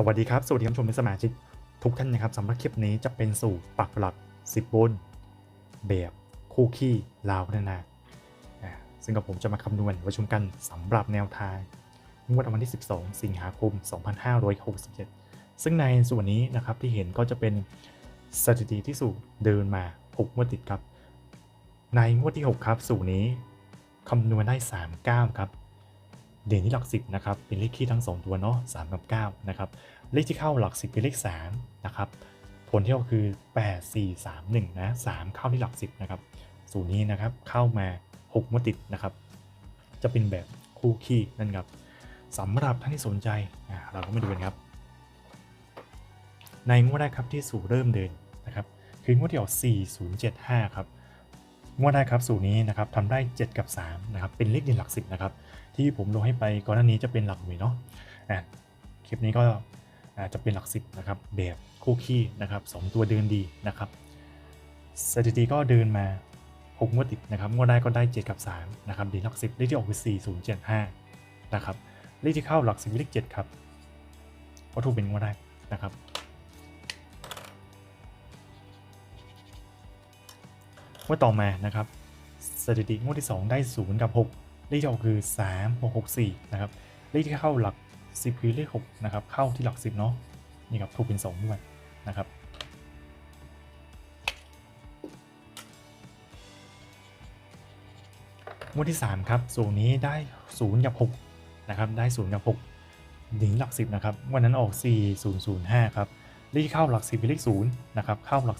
สวัสดีครับ สวัสดีท่านผู้ชมและสมาชิก ทุกท่านนะครับสำหรับคลิปนี้จะเป็นสูตรปักหลัก 10บน แบบคู่ขี้ลาวพัฒนา ซึ่งกับผมจะมาคำนวณไว้ชมกันสำหรับแนวทางงวดวันที่ 12 สิงหาคม 2567 ซึ่งในส่วนนี้นะครับที่เห็นก็จะเป็นสถิติที่สูตรเดินมา 6 งวดติดครับ ในงวดที่ 6 ครับ สูตรนี้คำนวณได้ 39 ครับเด่นที่หลัก10นะครับเป็นเลขคี่ทั้ง 2 ตัวเนาะ3กับ9นะครับ เลขที่เข้าหลัก 10เป็นเลข3นะครับผลที่ออกคือ 8 4 3 1นะ3เข้าที่หลัก 10นะครับสูตรนี้นะครับเข้ามา6งวดติดนะครับ จะเป็นแบบคู่ขี้นั่นครับสำหรับท่านที่สนใจเราก็มาดูกันครับ ในงวดแรกครับที่สูตรเริ่มเดินนะครับคืองวดที่ออก4075ครับงวดแรกครับสูตรนี้นะครับทำได้ 7 กับ3นะครับเป็นเลขเด่นหลัก10นะครับที่ผมลงให้ไปก่อนหน้านี้จะเป็นหลักหน่วยเนาะคลิปนี้ก็ จจะเป็นหลัก10นะครับแบบคู่ขี้นะครับ2ตัวเดินดีนะครับสถิติก็เดินมา 6 งวดติดนะครับงวดแรกก็ได้ 7 กับ 3 นะครับเด่นหลัก10เลขที่ออกคือ4075 นะครับเลขที่เข้าหลัก10เลข7ครับก็ถูกเป็นงวดแรกนะครับงวดต่อมานะครับสถิติงวดที่ 2 ได้ 0 กับ 6 เลขที่ออกคือ 3 6 6 4 นะครับเลขที่เข้าหลัก 10คือเลข6นะครับเข้าที่หลัก 10 เนาะนี่ครับถูกเป็น2ด้วยนะครับงวดที่ 3 ครับสูตรนี้ได้ 0 กับ 6 นะครับ ได้ 0 กับ 6 หนีหลัก 10 นะครับ วันนั้นออก 4005 ครับเลขที่เข้าหลัก 10เป็นเลข0นะครับ เข้าหลัก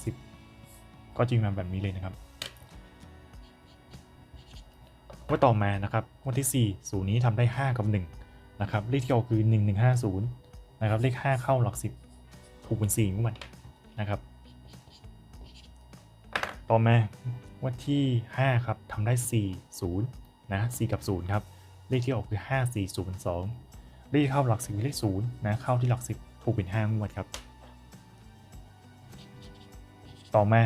10 ก็จริงมาแบบนี้เลยนะครับว่าต่อมานะครับงวดที่4ศูนย์นี้ทำได้ 5 กับ 1 นะครับเลขที่ออกคือ 1150นะครับเลข 5 เข้าหลัก 10 ถูกเป็น4งวดนะครับต่อมางวดที่ 5 ครับทำได้ 4 0นะ4กับ 0 ครับ เลขที่ออกคือ 5 4 0 2 เลขที่เข้าหลัก 10คือเลข0นะเข้าที่หลัก 10 ถูกเป็น 5 งวดครับ ต่อมา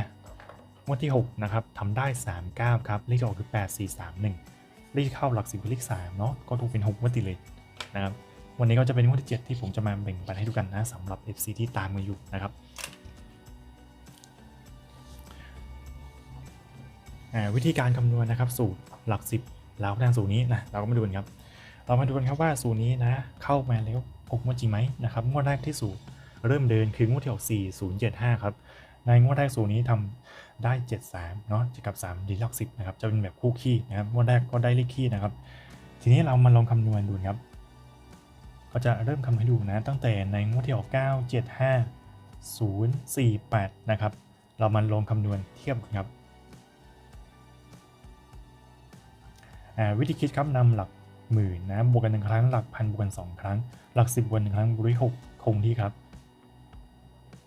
งวดที่ 6 นะครับทำได้ 39 ครับ เลขที่ออกคือ 8 4 3 1 เลขที่เข้าหลัก 10คือเลข3เนาะก็ถูกเป็น 6 งวดติดเลย นะครับ วันนี้ก็จะเป็นงวดที่ 7 ที่ผมจะมาแบ่งปันให้ดูกันนะสำหรับ FC ที่ตามมาอยู่นะครับวิธีการคำนวณนะครับ สูตรหลัก 10 แล้วทางสูตรนี้นะเราก็มาดูกันครับ เรามาดูกันครับว่าสูตรนี้นะ เข้ามาแล้วหกงวดจริงไหมนะครับงวดแรกที่สูตรเริ่มเดินคืองวดที่ออก4075 ครับในงวดแรกสูตรนี้ทำได้ 73เนาะจะกับ 3 ดีหลัก10นะครับจะเป็นแบบคู่ขี้นะครับงวดแรกก็ได้เลขขี้นะครับ ทีนี้เรามาลองคำนวณดูครับ ก็จะเริ่มคำให้ดูนะตั้งแต่ในงวดที่ออก 9 75 048 นะครับ เรามาลงคำนวณเทียบกันครับวิธีคิดครับนำหลักหมื่นนะบวกกันหนึ่งครั้งหลักพันบวกกันสองครั้ง หลักสิบบวกหนึ่งครั้งบวกด้วยหกคงที่ครับ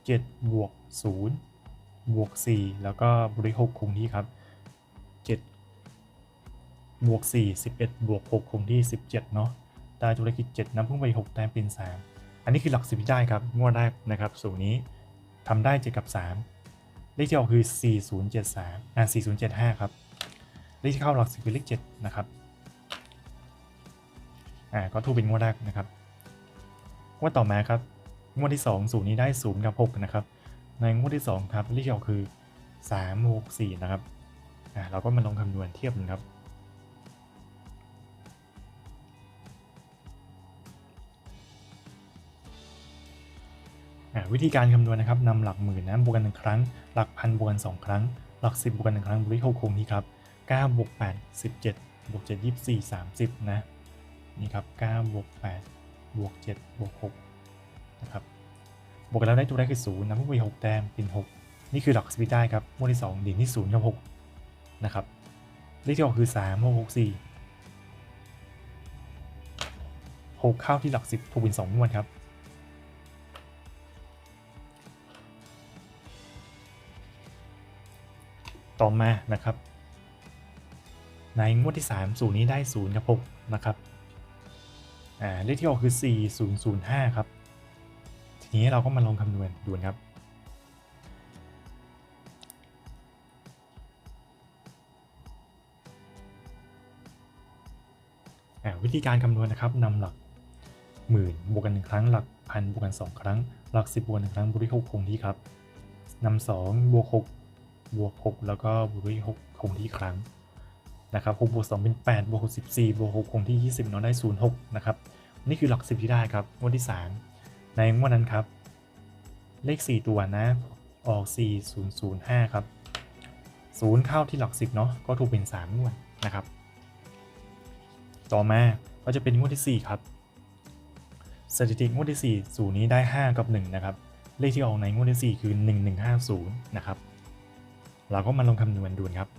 เจ็ดบวกศูนย์บวกสี่แล้วก็บวกด้วยหกคงที่ครับเจ็ดบวกสี่สิบเอ็ดบวกหกคงที่สิบเจ็ดเนาะ ได้ตัวเลขเจ็ดนับพุ่งไปหกแต้มเป็นสามอันนี้คือหลักสิบที่ได้ครับงวดแรกนะครับสูตรนี้ทำได้เจ็ดกับสามเลขที่ออกคือสี่ศูนย์เจ็ดสามอ่าสี่ศูนย์เจ็ดห้าครับ เลขที่เข้าหลักสิบเป็นเลขเจ็ดนะครับอ่าก็ถูกเป็นงวดแรกนะครับงวดต่อมาครับงวดที่2สูตรนี้ได้0กับ6นะครับในงวดที่ 2 ครับเลขที่ออกคือ 3 6 4 นะครับอ่าเราก็มาลองคำนวณเทียบกันครับ วิธีการคำนวณนะครับนำหลักหมื่นนะบวกกันหนึ่งครั้ง หลักพันบวกกันสองครั้ง หลักสิบบวกกันหนึ่งครั้งบวกด้วยหกคงนี้ครับ9บวก8 17บวก7 24 30นะนี่ครับ9บวก8บวก7บวก6นะครับบวกกันแล้วได้ตัวแรกคือ0นะพุ่งไป6แต้มเป็น6นี่คือหลักสปีดได้ครับงวดที่2เด่นที่0กับ6นะครับเลขที่ออกคือ3 6 6 4 6เข้าที่หลัก10ถูกเป็น2งวดครับ ต่อมานะครับ ในงวดที่3สูตรนี้ได้0กับ6นะครับอ่าเลขที่ออกคือ 4005 ครับ ทีนี้เราก็มาลองคำนวณดูนะครับวิธีการคำนวณนะครับนำหลักหมื่นบวกกันหนึ่งครั้งหลักพันบวกกัน2ครั้ง หลัก10บวก1ครั้งบวกด้วย6คงที่ครับนำ2บวก6 บวก 6 แล้วก็บวกด้วย6คงที่ครั้งนะครับ6บวก2เป็น 8 บวก6 14 บวก6คงที่ 20เนาะได้ 0 6 นะครับ นี่คือหลัก 10 ที่ได้ครับงวดที่ 3 ในงวดนั้นครับ เลข 4 ตัวนะ ออก 4005 ครับ 0 เข้าที่หลัก 10 เนาะก็ถูกเป็น 3 งวดนะครับ ต่อมาก็จะเป็นงวดที่ 4 ครับสถิติงวดที่4สูนี้ได้ 5 กับ 1 นะครับ เลขที่ออกในงวดที่ 4 คือ 1150 นะครับ เราก็มาลองคำนวณดูครับ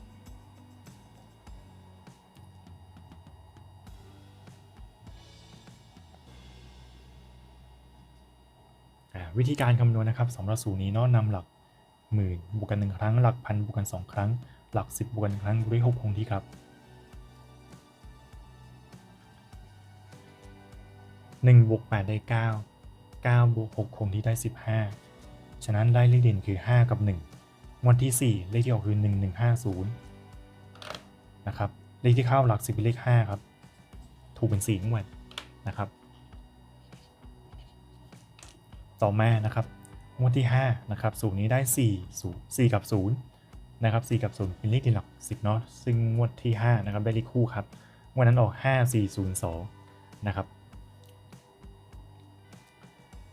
วิธีการคำนวณนะครับสำหรับสูตรนี้เนาะนำหลักหมื่นบวกกันหนึ่งครั้ง หลักพันบวกกันสองครั้ง หลักสิบบวกกันครั้งบวกด้วยหกคงที่ครับหนึ่งบวกแปดได้เก้าเก้าบวกหกคงที่ได้สิบห้าฉะนั้นได้เลขเด่นคือห้ากับหนึ่ง วดที่สี่เลขที่ออกคือหนึ่งหนึ่งห้าศูนย์นะครับ เลขที่เข้าหลักสิบเป็นเลขห้าครับ ถูกเป็นสี่งวดนะครับ ต่อมานะครับงวดที่ 5 นะครับสูตรนี้ได้ 4 0 4 กับ 0 นะครับ 4 กับ 0 เป็นเลขที่หลัก 10 เนาะ ซึ่งงวดที่ 5 นะครับ ได้เลขคู่ครับงวดนั้นออก 5 4 0 2 นะครับ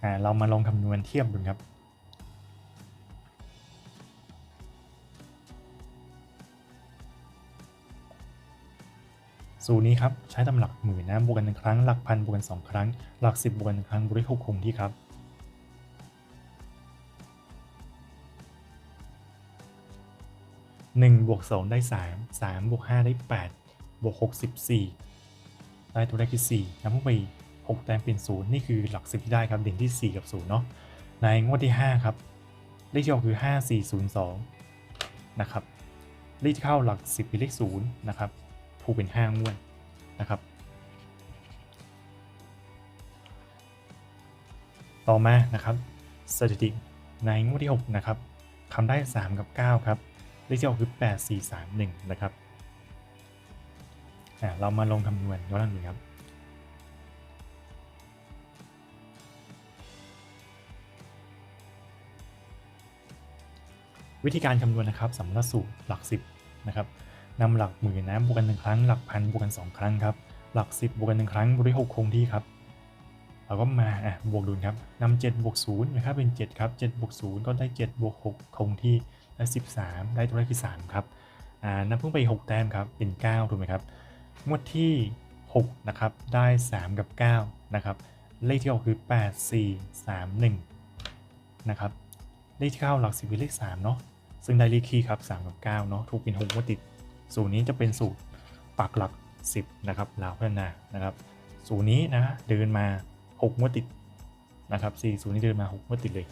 อ่า เรามาลองคำนวณเทียบดูครับ สูตรนี้ครับใช้ตำหลักหมื่นนะบวกกันหนึ่งครั้งหลักพันบวกกันสองครั้ง หลักสิบบวกกันหนึ่งครั้งบวกด้วยหกคงที่ครับ1บวก2ได้3 3บวก5ได้8บวก6 14ได้ตัวเลขที่นำพุ่งไป6แต้มเป็น0นี่คือหลัก10ที่ได้ครับเด่นที่4กับ0เนาะในงวดที่5ครับเลขที่ออกคือ 5 4 0 2 นะครับ เลขที่เข้าหลัก 10เป็นเลข0นะครับ ถูกเป็น5งวดนะครับ ต่อมานะครับสถิติในงวดที่ 6 นะครับทำได้ 3 กับ 9 ครับ เลขที่ออกคือ 8 4 3 1 นะครับอะเรามาลงคำนวณย้อนหลังดูครับวิธีการคำนวณนะครับสำหรับสูตรหลัก 10 นะครับ นำหลักหมื่นนะบวกกันหนึ่งครั้ง หลักพันบวกกัน 2 ครั้งครับ หลัก 10บวกกันหนึ่งครั้งบวกด้วย6คงที่ครับเราก็มาอะบวกดูครับนำ7บวก0นะครับเป็น 7 ครับ7บวก0ก็ได้ 7บวก6คงที่ได้13 ได้ตัวเลขที่3ครับอ่านับเพิ่งไป 6 แต้มครับเป็น 9 ถูกไหมครับงวดที่6นะครับได้ 3 กับ9นะครับเลขที่ออกคือ 8 4 3 1นะครับเลขที่เข้าหลัก10เป็นเลข3เนาะซึ่งได้เลขคีย์ครับ3กับ9เนาะถูกเป็น6งวดติด สูตรนี้จะเป็นสูตรปักหลัก 10 นะครับลาวพัฒนานะครับ สูตรนี้นะเดินมา 6งวดติดนะครับ4สูตรนี้เดินมา 6งวดติดเลย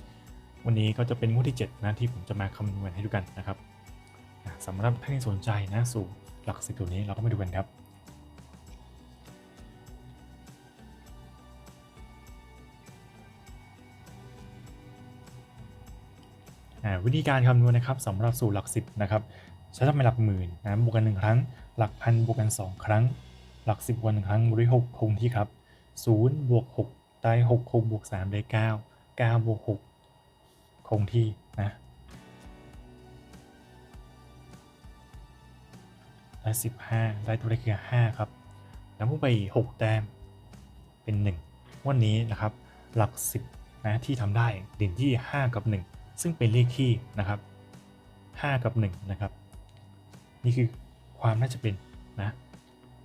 วันนี้ก็จะเป็นงวดที่7นะที่ผมจะมาคำนวณให้ดูกันนะครับสำหรับท่านที่สนใจนะสูตรหลัก10ตัวนี้เราก็มาดูกันครับวิธีการคำนวณนะครับสำหรับสูตรหลัก10นะครับ ใช้ทำเป็นหลักหมื่นนะบวกกัน 1 ครั้ง หลักพันบวกกัน 2 ครั้ง หลัก 10บวกกัน1ครั้งบวกด้วย6คงที่ครับ0บวก6ได้6คงบวก3ได้9 9บวก6คงที่นะได้15 ได้ตัวเลขคือ5ครับแล้วพุ่งไป 6 แต้มเป็น 1 วันนี้นะครับหลัก 10นะที่ทำได้เด่นที่ 5 กับ 1 ซึ่งเป็นเลขที่นะครับ 5 กับ 1 นะครับ นี่คือความน่าจะเป็นนะ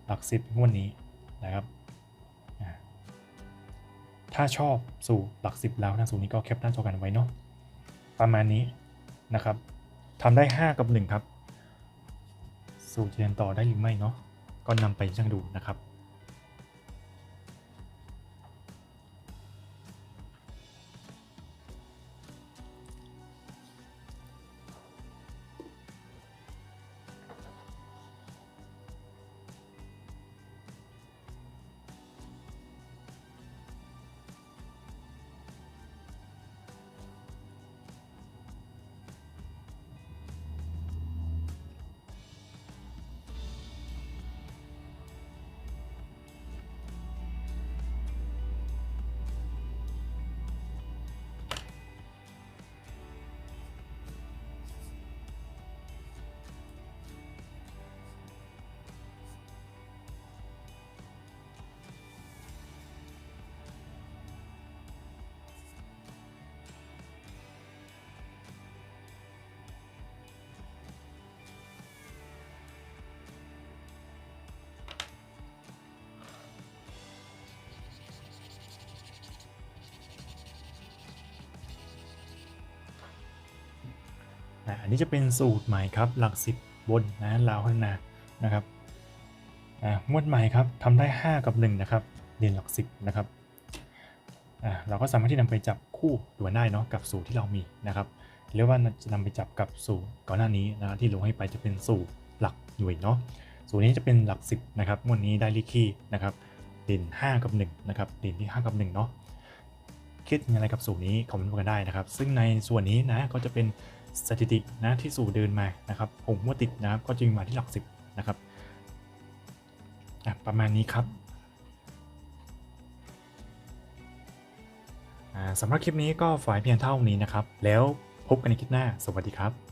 หลักสิบงวดนี้นะครับถ้าชอบสู่หลักสิบแล้วนะสูตรนี้ก็แคปหน้าจอกันไว้เนาะประมาณนี้นะครับทำได้ 5 กับ 1 ครับ สูตรเรียนต่อได้หรือไม่เนาะก็นำไปช่างดูนะครับ อันนี้จะเป็นสูตรใหม่ครับ หลักสิบบนนะลาวพัฒนานะครับอ่างวดใหม่ครับทำได้ 5 กับ 1 นะครับเรียนหลักสิบนะครับอ่าเราก็สามารถที่นำไปจับคู่ด่วได้เนาะกับสูตรที่เรามีนะครับหรือว่าจะนำไปจับกับสูตรก่อนหน้านี้นะที่ลงให้ไปจะเป็นสูตรหลักหน่วยเนาะสูตรนี้จะเป็นหลัก 10 นะครับงวดนี้ได้ลิคีนะครับเด่น5 กับ 1 นะครับเด่นที่ 5 กับ 1 เนาะคิดยังไงกับสูตรนี้คอมเมนต์มากันได้นะครับ ซึ่งในส่วนนี้นะก็จะเป็น สถิตินะที่สู่เดินมานะครับผมว่าติดนะครับก็จึงมาที่หลักสิบนะครับประมาณนี้ครับสำหรับคลิปนี้ก็ฝ่ายเพียงเท่านี้นะครับ แล้วพบกันในคลิปหน้า สวัสดีครับ